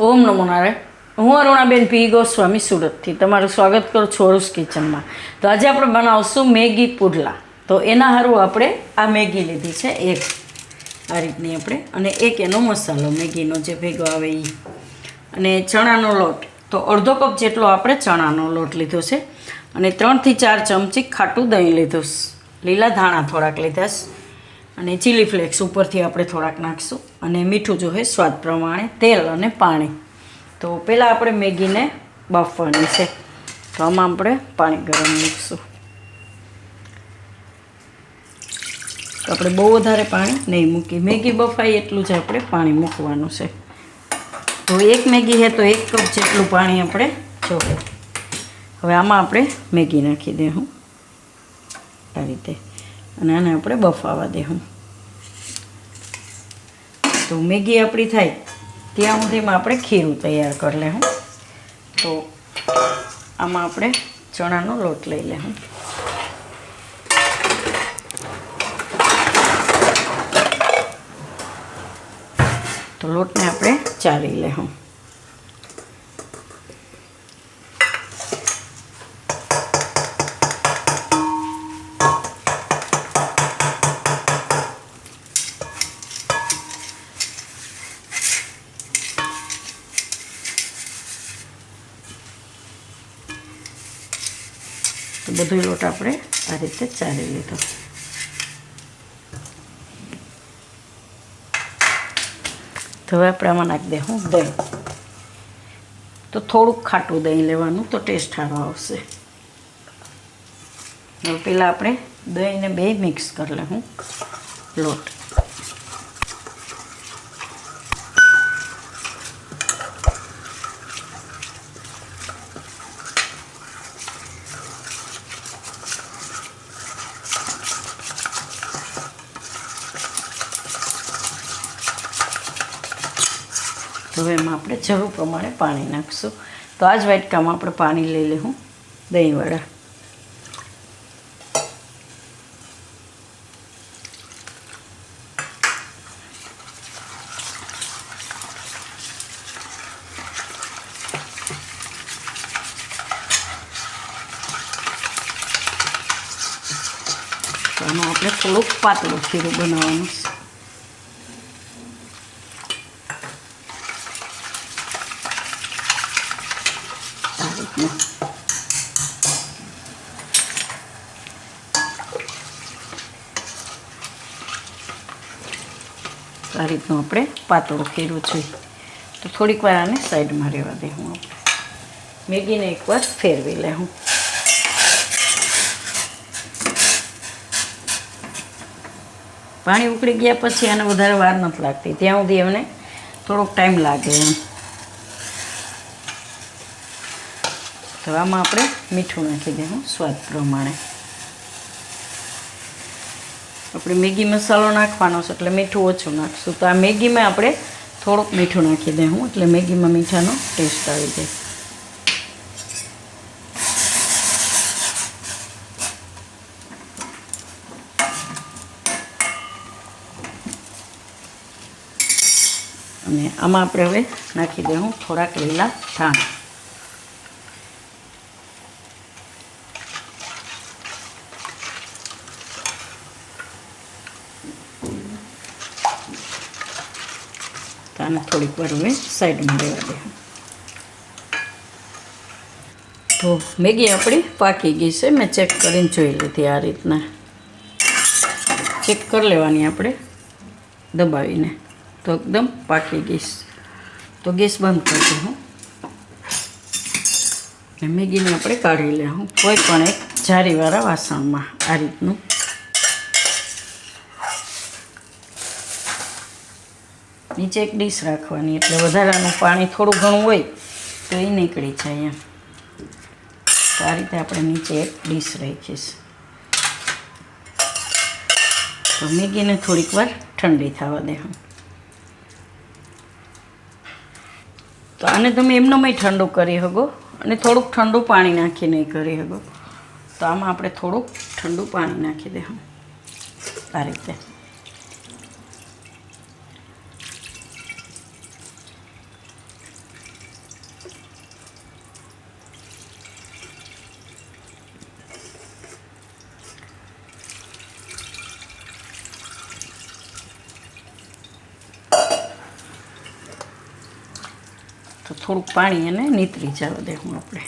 ઓમ નમો નારાયણ. હું અરુણાબેન પી. ગોસ્વામી સુરતથી તમારું સ્વાગત કરું છું અરુસ કિચનમાં. તો આજે આપણે બનાવશું મેગી પુડલા. તો એના સારું આપણે આ મેગી લીધી છે એક. આ રીતની આપણે. અને એક એનો મસાલો, મેગીનો જે ભેગો આવે એ અને ચણાનો લોટ. તો અડધો કપ જેટલો આપણે ચણાનો લોટ લીધો છે. અને ત્રણથી ચાર ચમચી ખાટું દહીં લીધું. લીલા ધાણા થોડાક લીધા અને ચીલી ફ્લેક્સ ઉપરથી આપણે થોડાક નાખીશું. અને મીઠું જોઈએ સ્વાદ પ્રમાણે તેલ અને પાણી. તો પહેલાં આપણે મેગીને બાફવાની છે. તો આમાં આપણે પાણી ગરમ મૂકીશું. આપણે બહુ વધારે પાણી નહીં મૂકી મેગી બફાય એટલું જ આપણે પાણી મૂકવાનું છે. તો એક મેગી છે તો એક કપ જેટલું પાણી આપણે જોઈએ હવે આમાં આપણે મેગી નાખી દઉં આ રીતે. અને આને આપણે બફાવા દેવું તો મેગી આપણી થાય. ત્યાં સુધીમાં આપણે ખીરું તૈયાર કરી લેવું તો આમાં આપણે ચણાનો લોટ લઈ લેવું તો લોટને આપણે ચારી તો બધો લોટ આપણે આ રીતે ચાલી લીધો. તો હવે આપણે આમાં નાખી દઉં દહીં. તો થોડુંક ખાટું દહીં લેવાનું તો ટેસ્ટ સારો આવશે. હવે પહેલાં આપણે દહીંને બે મિક્સ કરી લઉં લોટ. હવે એમાં આપણે જરૂર પ્રમાણે પાણી નાખીશું. તો આ જ વાટકામાં આપણે પાણી લઈ લઉં દહીંવાળા તો આમાં આપણે થોડુંક પાતળું ખીરું બનાવવાનું છે આ રીતનું તો આ રીતનું આપણે પાતળું ખીરું છે. તો થોડીક વાર આને સાઈડમાં રહેવા દેવું આપણે. મેગીને એકવાર ફેરવી લે હું. પાણી ઉકળી ગયા પછી આને વધારે વાર નથી લાગતી. ત્યાં સુધી એમને થોડોક ટાઈમ લાગે એમ. તો આમાં આપણે મીઠું નાખી દઈશું સ્વાદ પ્રમાણે. આપણે મેગી મસાલો નાખવાનો છે એટલે મીઠું ઓછું નાખશું. તો આ મેગીમાં આપણે થોડુંક મીઠું નાખી દઈશું એટલે મેગીમાં મીઠાનો ટેસ્ટ આવી જાય. અને આમાં આપણે હવે નાખી દઉં થોડાક લીલા ધાણા. આને થોડીક વાર હવે સાઈડમાં રહેવા દે. તો મેગી આપણી પાકી ગઈ છે. મેં ચેક કરીને જોઈ લીધી આ રીતના. ચેક કરી લેવાની આપણે દબાવીને. તો એકદમ પાકી ગઈશ તો ગેસ બંધ કરી હું. મેગીને આપણે કાઢી લેવું. કોઈ પણ એક જારીવાળા વાસણમાં આ રીતનું. નીચે એક ડીશ રાખવાની. એટલે વધારાનું પાણી થોડું ઘણું હોય તો એ નીકળી જાય એમ. તો આ રીતે આપણે નીચે એક ડીશ રાખીશ. તો મેગીને થોડીક વાર ઠંડી થવા દે તો આને તમે એમનામાં ઠંડુ કરી શકો અને થોડુંક ઠંડુ પાણી નાખીને કરી શકો. તો આમાં આપણે થોડુંક ઠંડુ પાણી નાખી દે આ રીતે. તો થોડુંક પાણી એને નીતરી જવા દેવું આપણે.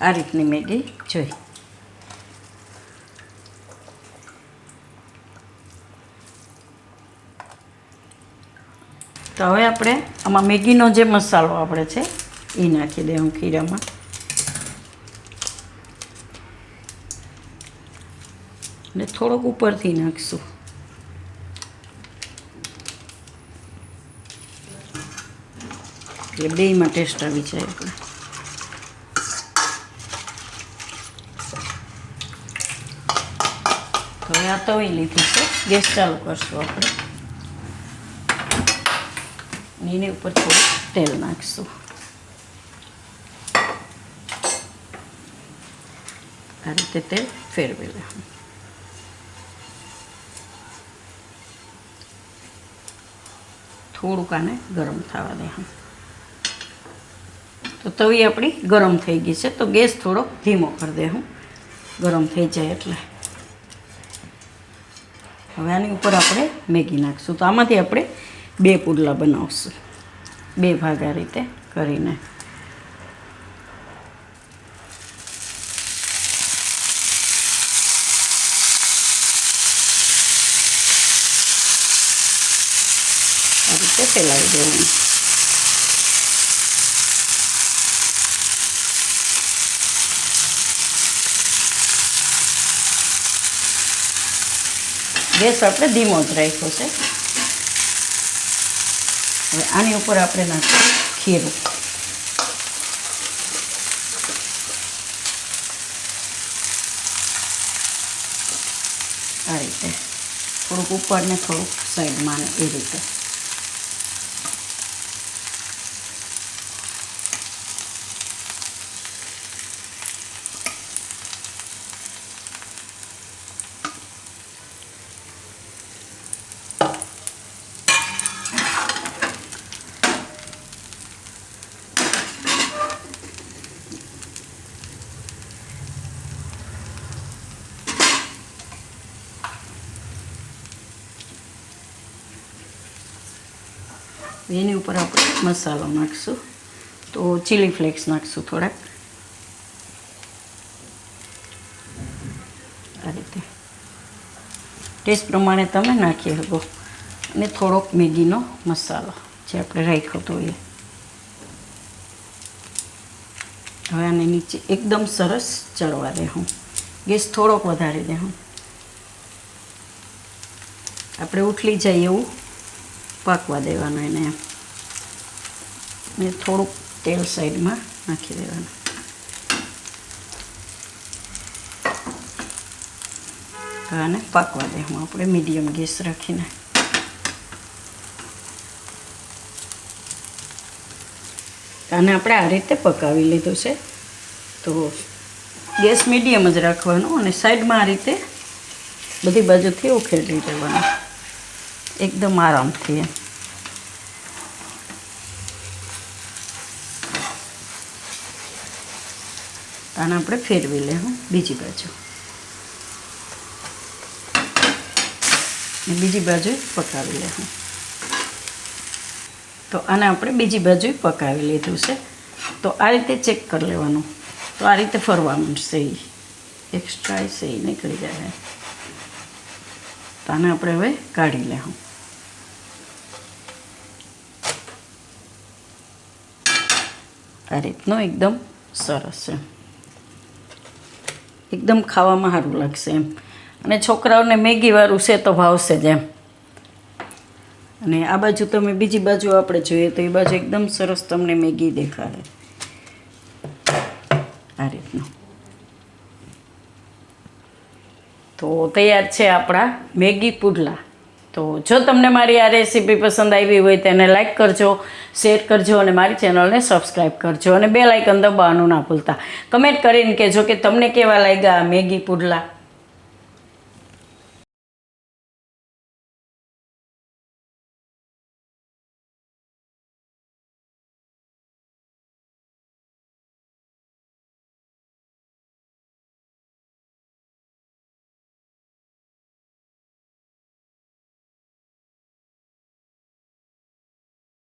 આ રીતની મેગી જોઈ. તો હવે આપણે આમાં મેગીનો જે મસાલો આપણે છે એ નાખી દઉં ખીરામાં. અને થોડોક ઉપરથી નાખશું. એટલે બેયમાં ટેસ્ટ આવી જાય. એટલે હવે આ તવી લીધી છે. ગેસ ચાલુ કરશું આપણે. એની ઉપર થોડું તેલ નાખશું. આ રીતે તેલ ફેરવી લે થોડુંક આને ગરમ થવા દે તો તવી આપણી ગરમ થઈ ગઈ છે. તો ગેસ થોડો ધીમો કરી દે હું. ગરમ થઈ જાય એટલે. હવે આની ઉપર આપણે મેગી નાખશું. તો આમાંથી આપણે બે પુડલા બનાવશું. બે ભાગ રીતે કરીને. આ રીતે ફેલાવી દેવાનું ગેસ આપણે ધીમો જ રાખ્યો છે. હવે આની ઉપર આપણે નાખીશું ખીરું. આ રીતે થોડુંક ઉપર ને થોડુંક સાઈડમાં એ રીતે. એની ઉપર આપણે મસાલો નાખીશું. તો ચીલી ફ્લેક્સ નાખીશું થોડાક આ રીતે. ટેસ્ટ પ્રમાણે તમે નાખી શકો. અને થોડોક મેગીનો મસાલો જે આપણે રાખ્યો તો એ. હવે આને નીચે એકદમ સરસ ચડવા દે હું ગેસ થોડોક વધારી દે હું આપણે ઉઠલી જાય એવું પાકવા દેવાનું એને એમ. ને થોડુંક તેલ સાઈડમાં નાખી દેવાનું. આને પાકવા દેવું આપણે મીડિયમ ગેસ રાખીને. આને આપણે આ રીતે પકાવી લીધું છે. તો ગેસ મીડિયમ જ રાખવાનો અને સાઈડમાં આ રીતે બધી બાજુથી ઉખેડી દેવાનું. એકદમ આરામથી એમ. આને આપણે ફેરવી લેવું બીજી બાજુ. બીજી બાજુ પકાવી લેવું તો આને આપણે બીજી બાજુ પકાવી લીધું છે. તો આ રીતે ચેક કરી લેવાનું. તો આ રીતે ફરવા માંડશે એ એક્સ્ટ્રા છે એ નીકળી જાય. તો આને આપણે હવે કાઢી લેવું આ રીતનો એકદમ સરસ છે. એકદમ ખાવામાં સારું લાગશે એમ. અને છોકરાઓને મેગીવાળું છે તો ભાવશે જ એમ. અને આ બાજુ તમે બીજી બાજુ આપણે જોઈએ તો એ બાજુ એકદમ સરસ તમને મેગી દેખાડે. આ રીતનું. તો તૈયાર છે આપણા મેગી પુડલા. તો જો તમને મારી આ રેસીપી પસંદ આવી હોય તેને લાઇક કરજો, શેર કરજો અને મારી ચેનલને સબસ્ક્રાઈબ કરજો અને બે લાઇકન દબાવવાનું ના ભૂલતા. કમેન્ટ કરીને કહેજો કે તમને કેવા લાગ્યા મેગી પુડલા.